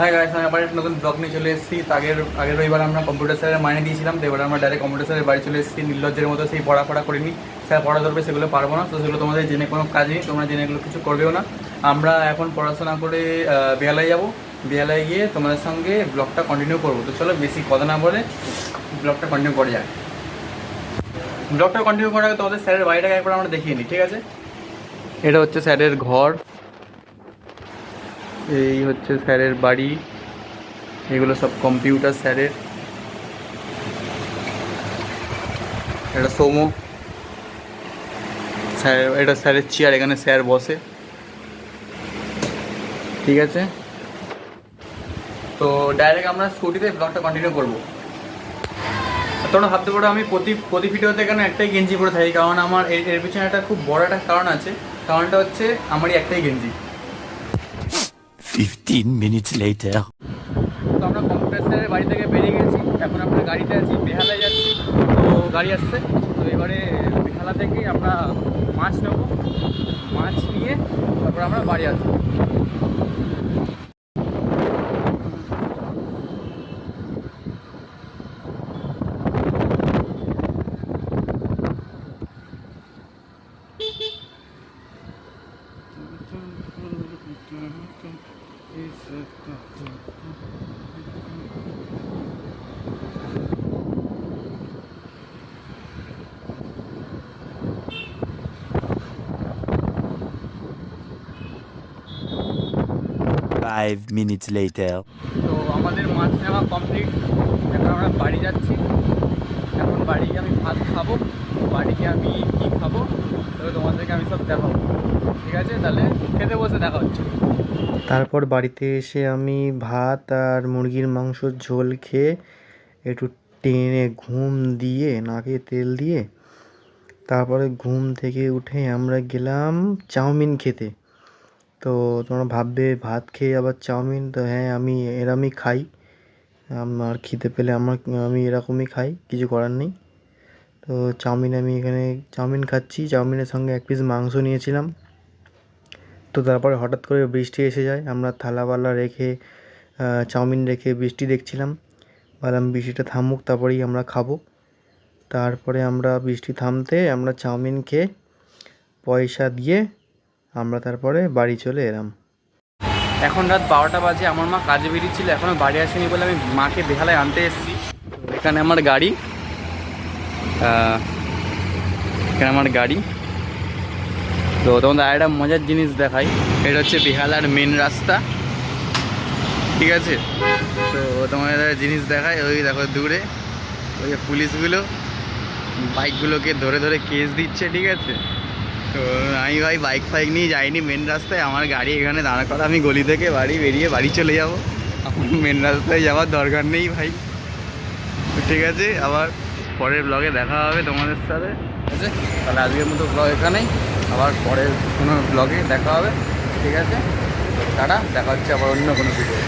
হ্যাঁ গাইস আমি আবার একটা নতুন ব্লগ নিয়ে চলে এসেছি। আগের আগের রবিবার আমরা কম্পিউটার স্যারের মাইনে দিয়েছিলাম, তো এবার আমরা ডাইরেক্ট কম্পিউটার স্যারের বাড়ি চলে এসেছি। নির্লজ্জের মতো সেই পড়া করিনি। স্যার পড়া ধরবে, সেগুলো পারব না। তো সেগুলো তোমাদের জেনে কোনো কাজ নেই। তোমরা জেনে এগুলো কিছু করবেও না। আমরা এখন পড়াশোনা করে বেহালায় যাব। বেহালায় গিয়ে তোমাদের সঙ্গে ব্লগটা কন্টিনিউ করব। তো চলো বেশি কথা না বলে ব্লগটা কন্টিনিউ করে যাক। ব্লগটা কন্টিনিউ করার আগে তোমাদের স্যারের বাড়িটাকে একবার আমরা দেখিয়ে নিই, ঠিক আছে? এটা হচ্ছে স্যারের ঘর। এই হচ্ছে স্যারের বাড়ি। এগুলো সব কম্পিউটার স্যারের। এটা সোমো স্যার, এটা স্যারের চেয়ার এখানে স্যার বসে। ঠিক আছে? তো ডাইরেক্ট আমরা স্কুটিতে ব্লগটা কন্টিনিউ করব। তোমরা ভাবতে পারো, আমি প্রতি প্রতি ভিডিওতে কেন একটাই গেঞ্জি পরে থাকি? কারণ আমার এর পিছনে একটা খুব বড় একটা কারণ আছে। কারণটা হচ্ছে আমারই একটাই গেঞ্জি। 15 minutes later. তো আমরা কম্পিউটার বাড়ি থেকে বেরিয়ে গেছি। এখন আমরা গাড়িতে আছি, বেহালায় যাচ্ছি। তো গাড়ি আসছে। তো এবারে বেহালা থেকে আমরা মাছ নেব। মাছ নিয়ে তারপর আমরা বাড়ি আসব। Five minutes later. তো আমাদের মাছ নেওয়া কমপ্লিট এখন আমরা বাড়ি যাচ্ছি। এখন বাড়ি গিয়ে আমি ভাত খাব। বাড়ি গিয়ে আমি কী খাব তবে তোমাদেরকে আমি সব দেখাবো। ঠিক আছে? তাহলে খেতে বসে দেখা হচ্ছে। তারপর বাড়িতে এসে আমি ভাত আর মুরগির মাংসর ঝোল খেয়ে একটু টেনে ঘুম দিয়ে, নাকে তেল দিয়ে, তারপরে ঘুম থেকে উঠে আমরা গেলাম চাউমিন খেতে। তো তোমরা ভাববে, ভাত খেয়ে আবার চাউমিন? তো হ্যাঁ আমি এরমই খাই। আমার খিদে পেলে আমার, আমি এরকমই খাই, কিছু করার নেই। তো চাউমিন আমি এখানে চাউমিন খাচ্ছি। চাউমিনের সঙ্গে এক পিস মাংস নিয়েছিলাম। তো তারপরে হঠাৎ করে বৃষ্টি এসে যায়। আমরা থালাবালা রেখে চাউমিন রেখে বৃষ্টি দেখছিলাম। ভাবলাম বৃষ্টিটা থামুক, তারপরেই আমরা খাব। তারপরে আমরা বৃষ্টি থামতে আমরা চাউমিন খেয়ে পয়সা দিয়ে আমরা তারপরে বাড়ি চলে এলাম। এখন রাত বারোটা বাজে। আমার মা কাজে বেরিয়েছিল। এখনও বাড়ি আসেনি বলে আমি মাকে বেহালায় আনতে এসেছি। এখানে আমার গাড়ি। এখানে আমার গাড়ি। তো তোমাদের আরেকটা মজার জিনিস দেখাই। এটা হচ্ছে বেহালার মেন রাস্তা। ঠিক আছে? তো তোমাদের জিনিস দেখায় ওই দেখো দূরে, ওই যে পুলিশগুলো বাইকগুলোকে ধরে ধরে কেস দিচ্ছে, ঠিক আছে? তো আমি ভাই বাইক ফাইক নিয়ে যাইনি মেন রাস্তায়। আমার গাড়ি এখানে দাঁড় করা। আমি গলি থেকে বাড়ি বেরিয়ে বাড়ি চলে যাব। এখন মেন রাস্তায় যাওয়ার দরকার নেই ভাই। ঠিক আছে? আবার পরের ব্লগে দেখা হবে তোমাদের সাথে। ঠিক আছে? তাহলে আজকের মতো ব্লগ এখানেই। আবার পরের কোনো ব্লগে দেখা হবে। ঠিক আছে? টাটা, দেখা হচ্ছে আবার অন্য কোনো ভিডিও